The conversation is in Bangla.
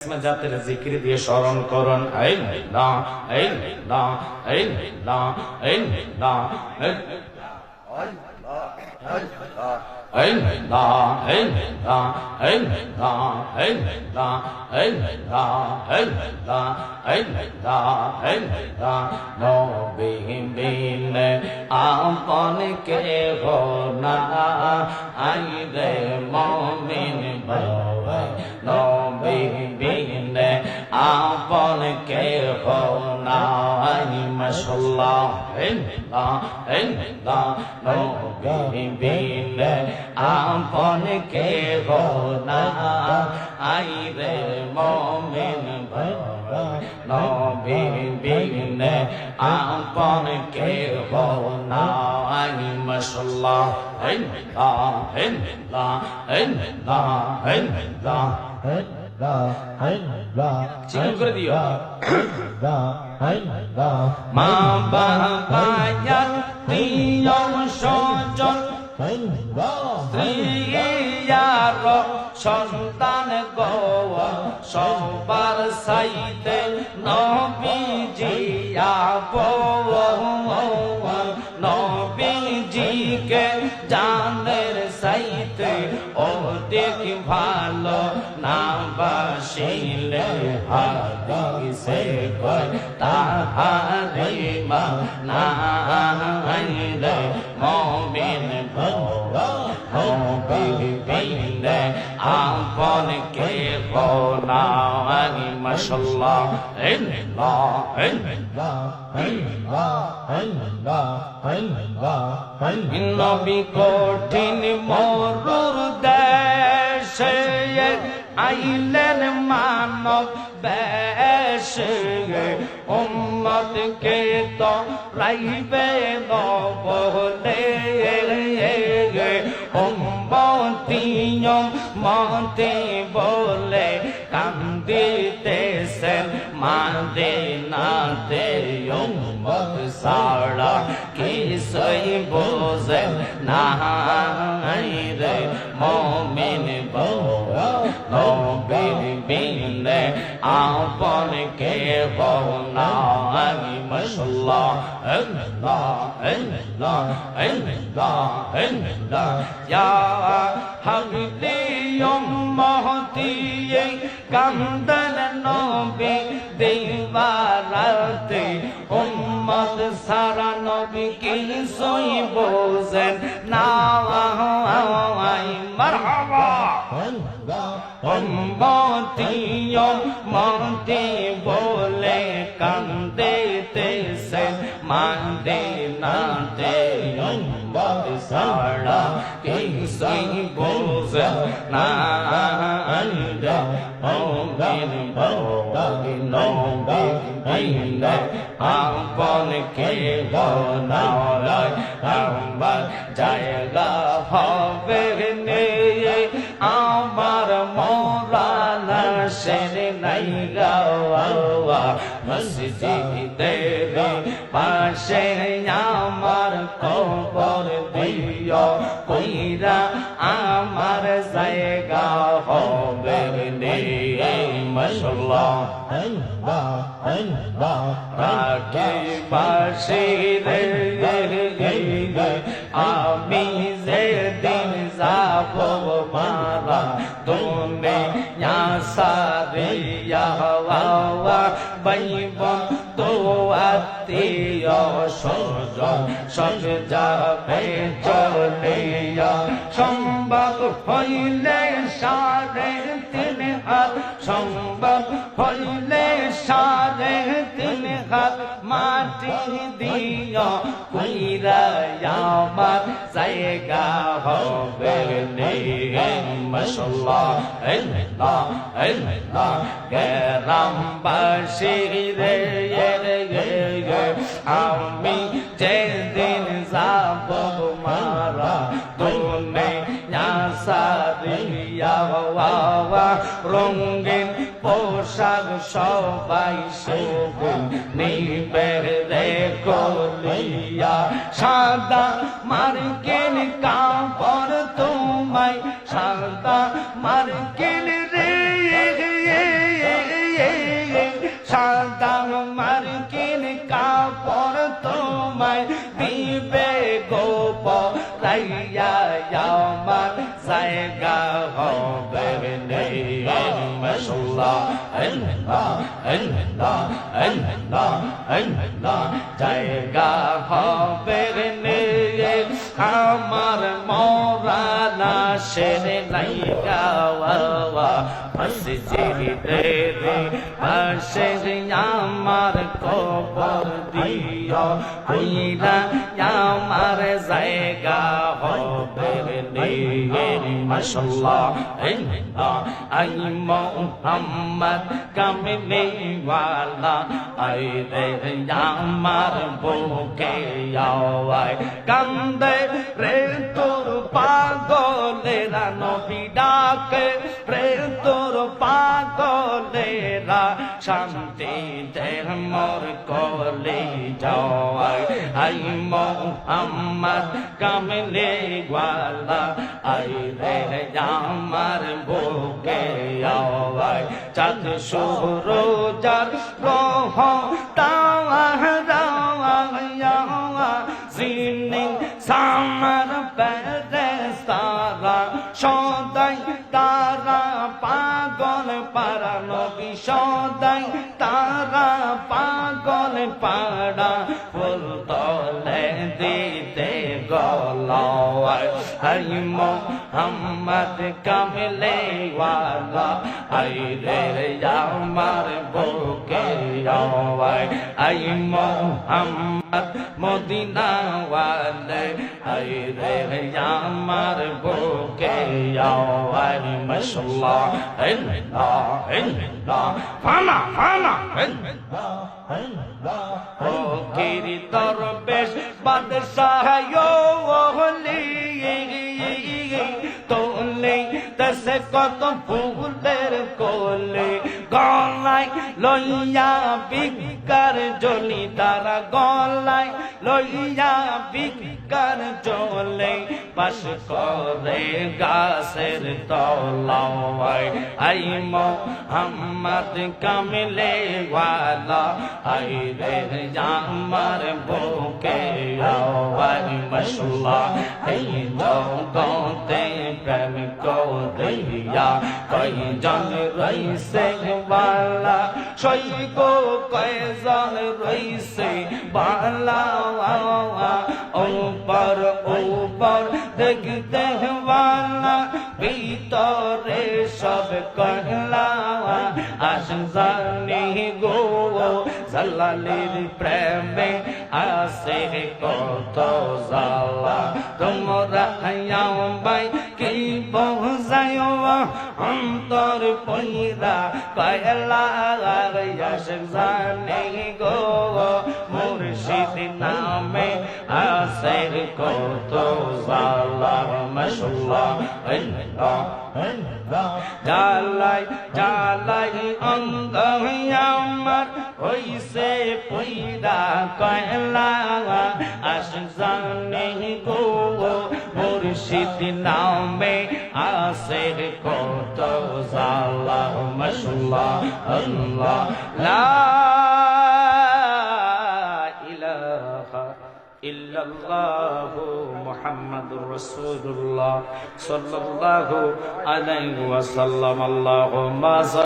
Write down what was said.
যাদের জিকির দিয়ে স্মরণ করন আপন কে না আই রে মমিন ভাই আপন কে নাই মশলা গরিবিন আপন কে না আই রে মমিন নবিবিন আপন কে নাই মশলা হিন্দা হিন্দা হিন্দা হিন্দা চিকন করে দিও। মা বাবা প্রিয় সজন স্ত্রীয়ার সন্তান গো সবার সাইতে নবীজিয়াব নবীজিকে জানের সাইতে অধিক ভালো? না বাসিলে হাদিসে কয় তাহারে মা না রে মমিন বিনে আপন কে বনানি মাশাল্লাহ ইল্লাহ নবী কঠিন মরুর দেশে আইলেন মানব বেশে উম্মতকে তো রাইবে বলে উম্মতিয়ম মতে বলে কান্দিতেছেন মাদে নাতে উম্মত সারা কিছুই বোঝে না রে মমিন آپن کے بونا مسلہ اللہ اللہ اللہ اللہ یا حقلی مہتی کندن نبی دیوارتے امت، سارا نبی کی سوئی بوزن ناوائی مرحبا۔ উন্মতিও মতি বলে কান্দিতেছে মান্দিনাতে সারা কিছুই বোঝে না অঙ্গিন ভোগিনী আপন কে বনারায় আমার জায়গা হয় মসজিদের পাশে আমার কবর দিও, কইরা আমার জায়গা হবে নিয়ে মশলা রাখি পাশে আমি যে দিন যাব মারা বাইবন তো আত্মীয় সজন সজা চলে সম্ভব হইলে সারে হাত সম্ভব হইলে সাড়ে তিন হাত মাটি দিও কইরা আমার জায়গা হবে মশাল্লাহ, আল্লাহ আমি রঙিন পোশাক সবাই সবুজ নিবে রে কলিয়া সাদা মার্কিন কাপড় তোমায়। সাদা মার্কিন রে, সাদা মার্কিন কাপড় তোমায়। দিবে গোপ রাইয়া আমার জায়গা হবে। মাশাল্লাহ আল্লাহ আল্লাহ আল্লাহ আল্লাহ জায়গা হবে নেই আমার মরানা শেরে নাই গাওয়া মসজিদে পাশে আমার কবর দিও। কইরা, আমার জায়গা হবে মোহাম্মদ কামনে আমার বুকে কান্দে রে তোর পাগলেরা নবী ডাকে রে তোর পাগলেরা শান্তি দেহ মোর কলে যাওয়ার আই মোহাম্মদ কামলে ওয়ালা আই রে আমার বুকে আওয়ায়। চাঁদ সুর পাগল পারা নবী সদাই, তারা পাগল, পাড়া ফুল তলে দিতে গলায়। হই মোহাম্মদ কামলে ওয়ালা আই রে আমার বুকে আই মোহাম্মদ মদিনা ওয়ালে রে আমার বুকে আওয়ায় মাশাল্লাহ আল্লাহ আল্লাহ ফানা ফানা ও গিরি দরবেশ বাদশাহ ওহলি তোলে দশে কত ফুলের কোলে গলায় লইয়া বিকার জলি তারা গলায় লইয়া বিকার জলে পাশ করে গাছের তলাওয়ায় আই মোহাম্মদ কামলে ওয়ালা আই রে আমার বুকে আওয়াজ মশলা এই জগতে প্রেম কো দিয়া কই জন রইছে বালা? সই গো কয় জন রইছে বালা? ওপর ওপর দেখতে বালা। ভিতরে সব কহলা আসজানি গো, জালালির প্রেমে আসে কত জালা তোমরা বাই কি বহুজায় অন্তর পইরা কয়লা আসজানি গো মুর্শিদ নামে আসে কত জালা মশলা জালাই জালাই অঙ্গ আমার হইছে পইরা কয়লা আসজানি গো। মুর্শিদ নামে আসে কত জালা মশলা আল্লাহ লা ইলাহা ইল্লাল্লাহু মুহাম্মাদুর রাসূলুল্লাহ সাল্লাল্লাহু আলাইহি ওয়াসাল্লাম আল্লাহুম্মা